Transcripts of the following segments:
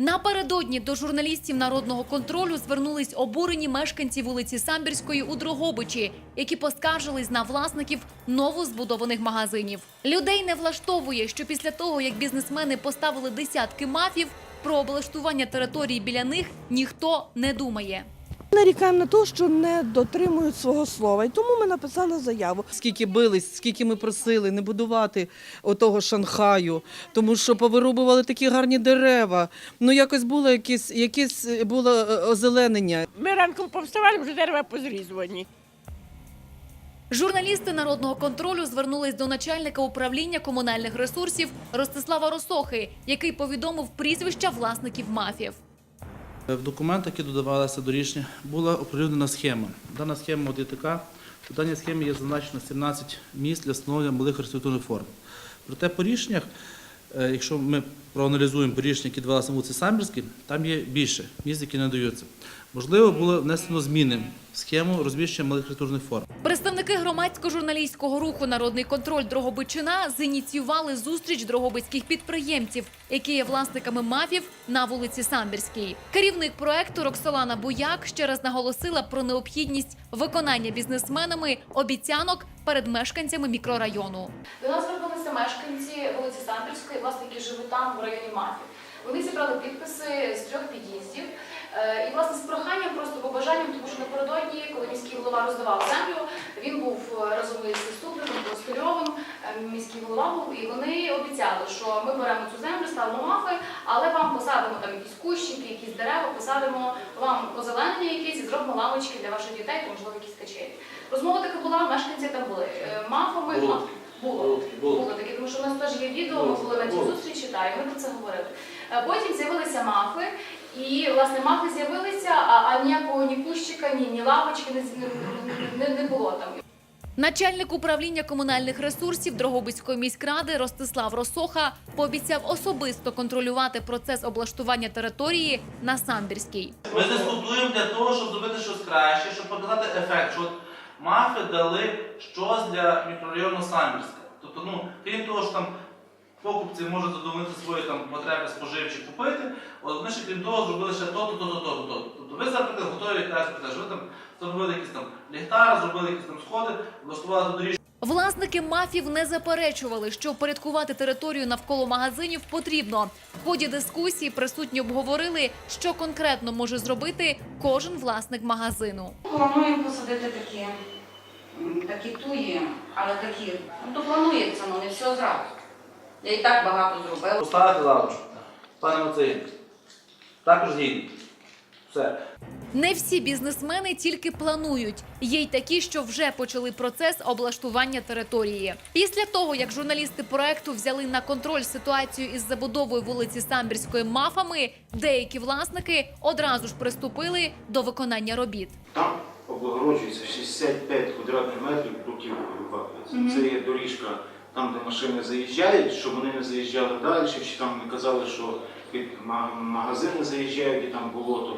Напередодні до журналістів народного контролю звернулись обурені мешканці вулиці Самбірської у Дрогобичі, які поскаржились на власників новозбудованих магазинів. Людей не влаштовує, що після того, як бізнесмени поставили десятки мафів, про облаштування території біля них ніхто не думає. Нарікаємо на те, що не дотримують свого слова, і тому ми написали заяву. Скільки бились, скільки ми просили не будувати отого Шанхаю, тому що повирубували такі гарні дерева. Ну якось було якесь, якесь було е, озеленення. Ми ранком повставали, вже дерева позрізувані. Журналісти народного контролю звернулись до начальника управління комунальних ресурсів Ростислава Росохи, який повідомив прізвища власників мафів. В документах, які додавалися до рішення, була оприлюднена схема. Дана схема от така. У даній схемі є зазначено 17 місць для встановлення малих архітектурних форм. Проте по рішеннях, е, якщо ми проаналізуємо по рішеннях, які давалися на вулиці Самбірській, там є більше місць, які не надаються. Можливо, було внесено зміни в схему розміщення малих архітектурних форм. Громадсько-журналістського руху Народний контроль Дрогобичина зініціювали зустріч дрогобицьких підприємців, які є власниками мафів на вулиці Самбірській. Керівник проекту Роксолана Буяк ще раз наголосила про необхідність виконання бізнесменами обіцянок перед мешканцями мікрорайону. До нас звернулися мешканці вулиці Самбірської, власне, які живуть там в районі Мафів. Вони зібрали підписи з трьох під'їздів. Е, І власне з проханням, просто побажанням, тому що напередодні, коли міський голова роздавав землю, він був е, разом із заступником Постольовим, е, міський голова був, і вони обіцяли, що ми беремо цю землю, ставимо мафи, але вам посадимо там якісь кущики, якісь дерева, посадимо вам озеленення якісь і зробимо лавочки для ваших дітей, то можливо якісь качелі. Розмова така була, мешканці там були Е, мафами. Було. Було, Було таке, тому що у нас теж є відео, ми були на цій зустрічі, та, і ми про це говорили. Потім з'явилися мафи, і власне мафи з'явилися, а, а ніякого ні кущика, ні, ні лавочки не, не, не, не було там. Начальник управління комунальних ресурсів Дрогобицької міськради Ростислав Росоха пообіцяв особисто контролювати процес облаштування території на Самбірській. Ми дискутуємо для того, щоб зробити щось краще, щоб показати ефект, що от мафи дали щось для мікрорайону Самбірська. Тобто, ну, крім того, що там покупці можуть задовольнити свої там потреби споживчі купити, от вони ще крім того зробили ще то-то, то-то, то-то, то-то. Тобто ви, наприклад, готові якраз про ви там зробили якісь там ліхтар, зробили якісь там сходи, влаштували доріжку. Власники мафів не заперечували, що впорядкувати територію навколо магазинів потрібно. В ході дискусії присутні обговорили, що конкретно може зробити кожен власник магазину. Плануємо посадити такі, такі туї, але такі. Ну то планується, ну не все зразу. Я і так багато зробила. Поставити лавочку. Пане Мацеїн. Також гідні. Все. Не всі бізнесмени тільки планують. Є й такі, що вже почали процес облаштування території. Після того, як журналісти проекту взяли на контроль ситуацію із забудовою вулиці Самбірської мафами, деякі власники одразу ж приступили до виконання робіт. Там облагороджується 65 квадратних метрів бруківкою. Це є доріжка там, де машини заїжджають, щоб вони не заїжджали далі, чи там не казали, що під магазини заїжджають і там болото.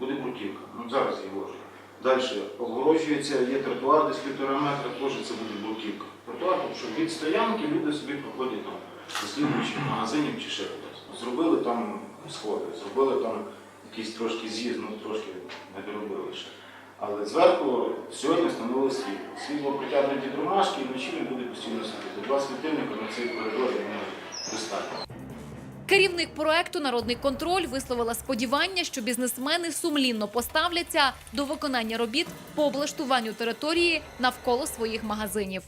Буде бруківка. Ну зараз її ложу. Далі обгороджується, є тротуар десь півтора метра, теж це буде бруківка. Тротуар, тому що від стоянки люди собі проходять там до слідуючих магазинів чи ще кудись. Зробили там сходи, зробили там якийсь трошки з'їзд, ну трошки не доробили ще. Але зверху сьогодні встановили світло. Світло притягнуті до ромашки і вночі не буде постійно світити. Два світильника на цей коридор достатньо. Керівник проекту Народний контроль висловила сподівання, що бізнесмени сумлінно поставляться до виконання робіт по облаштуванню території навколо своїх магазинів.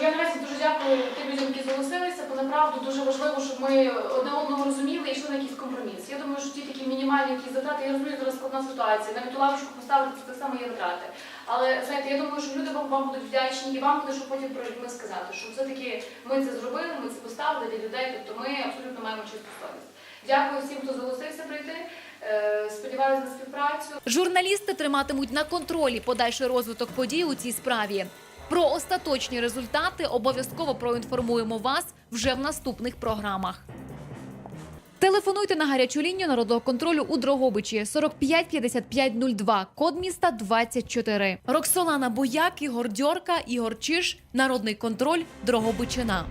Я наразі дуже дякую тим людям, які зголосилися, бо направду дуже важливо, щоб ми одне одного розуміли і йшли на якийсь компроміс. Я думаю, що ті такі мінімальні якісь затрати, я розумію, зараз складна ситуація. Навіть ту лавочку поставити це так само є витрати. Але знаєте, я думаю, що люди вам, будуть вдячні і вам буде, потім про людьми сказати, що все-таки ми це зробили, ми це поставили для людей, тобто ми абсолютно маємо чисту совість. Дякую всім, хто зголосився прийти. Е, Сподіваюся на співпрацю. Журналісти триматимуть на контролі подальший розвиток подій у цій справі. Про остаточні результати обов'язково проінформуємо вас вже в наступних програмах. Телефонуйте на гарячу лінію народного контролю у Дрогобичі 45 55 02, код міста 24. Роксолана Бояк, Ігор Дьорка, Ігор Чиш, Народний контроль, Дрогобичина.